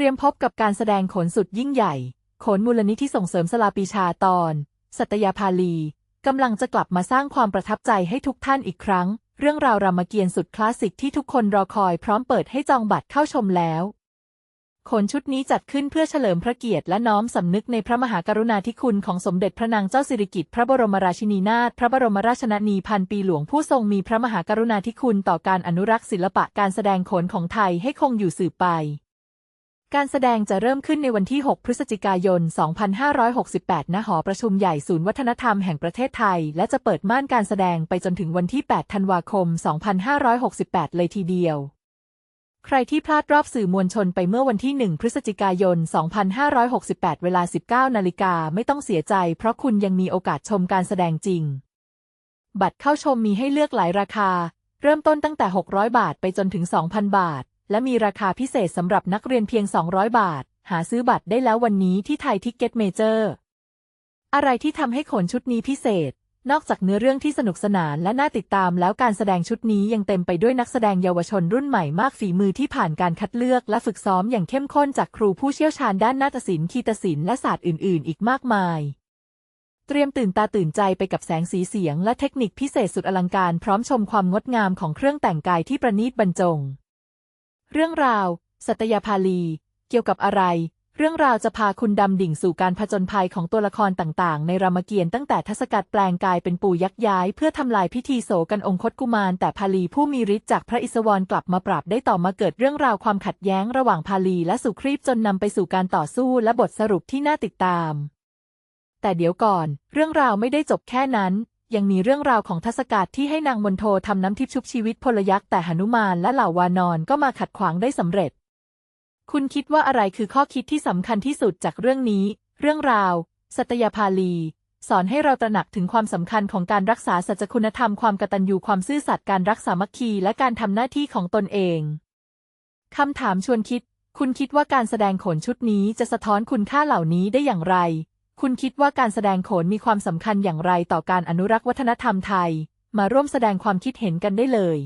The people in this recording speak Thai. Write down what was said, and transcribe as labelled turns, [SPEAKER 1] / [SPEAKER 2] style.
[SPEAKER 1] เตรียมพบกับการแสดงขนสุดยิ่งใหญ่ ขนมูลนิธิส่งเสริมสลาปีชาตอน สัตยาภาลีกำลังจะกลับมาสร้างความประทับใจให้ทุกท่านอีกครั้ง เรื่องราวรามเกียรติ์สุดคลาสสิกที่ทุกคนรอคอยพร้อมเปิดให้จองบัตรเข้าชมแล้วขนชุดนี้จัดขึ้นเพื่อเฉลิมพระเกียรติและน้อมสำนึกในพระมหากรุณาธิคุณของสมเด็จพระนางเจ้าสิริกิติ์พระบรมราชินีนาถพระบรมราชนนีพันปีหลวงผู้ทรงมีพระมหากรุณาธิคุณต่อการอนุรักษ์ศิลปะการแสดงขนของไทยให้คงอยู่สืบไป การแสดงจะเริ่มขึ้นในวันที่ 6 พฤศจิกายน 2568 ณ หอประชุมใหญ่ศูนย์วัฒนธรรมแห่งประเทศไทย และจะเปิดม่านการแสดงไปจนถึงวันที่ 8 ธันวาคม 2568 เลยทีเดียว ใครที่พลาดรอบสื่อมวลชนไปเมื่อวันที่ 1 พฤศจิกายน 2568 เวลา 19 นาฬิกาไม่ต้องเสียใจ เพราะคุณยังมีโอกาสชมการแสดงจริง บัตรเข้าชมมีให้เลือกหลายราคา เริ่มต้นตั้งแต่ 600 บาทไปจนถึง 2,000 บาท และมีราคาพิเศษสำหรับนักเรียนเพียง 200 บาท หาซื้อบัตรได้แล้ววันนี้ที่ไทยทิกเก็ตเมเจอร์ อะไรที่ทำให้ขนชุดนี้พิเศษ นอกจากเนื้อเรื่องที่สนุกสนานและน่าติดตามแล้วการแสดงชุดนี้ยังเต็มไปด้วยนักแสดงเยาวชนรุ่นใหม่มากฝีมือที่ผ่านการคัดเลือกและฝึกซ้อมอย่างเข้มข้นจากครูผู้เชี่ยวชาญด้านนาฏศิลป์คีตศิลป์และศาสตร์อื่น ๆ อีกมากมายเตรียมตื่นตาตื่นใจไปกับแสงสีเสียงและเทคนิคพิเศษสุดอลังการพร้อมชมความงดงามของเครื่องแต่งกายที่ประณีตบรรจง เรื่องราว สัตยาภาลี เกี่ยวกับอะไร เรื่องราวจะพาคุณดำดิ่งสู่การผจญภัยของตัวละครต่างๆ ในรามเกียรติ์ตั้งแต่ทศกัณฐ์แปลงกายเป็นปู่ยักษ์ย้าย เพื่อทำลายพิธีโศกันองคตกุมาร แต่ภาลีผู้มีฤทธิ์จากพระอิศวรกลับมาปราบได้ต่อมาเกิดเรื่องราวความขัดแย้งระหว่างภาลีและสุครีพจนนำไปสู่การต่อสู้และบทสรุปที่น่าติดตาม แต่เดี๋ยวก่อน เรื่องราวไม่ได้จบแค่นั้น ยังมีเรื่องราวของทศกัณฐ์ที่ให้นางมนโททำน้ำทิพย์ชุบชีวิตพลยักษ์แต่หนุมานและเหล่าวานอนก็มาขัดขวางได้สำเร็จ คุณคิดว่าอะไรคือข้อคิดที่สำคัญที่สุดจากเรื่องนี้ เรื่องราว สัตยาภาลี สอนให้เราตระหนักถึงความสำคัญของการรักษาสัจคุณธรรมความกตัญญูความซื่อสัตย์การรักษามัคคีและการทำหน้าที่ของตนเองคำถามชวนคิด คุณคิดว่าการแสดงขนชุดนี้จะสะท้อนคุณค่าเหล่านี้ได้อย่างไร คุณคิดว่าการแสดงโขนมีความสำคัญอย่างไรต่อการอนุรักษ์วัฒนธรรมไทย มาร่วมแสดงความคิดเห็นกันได้เลย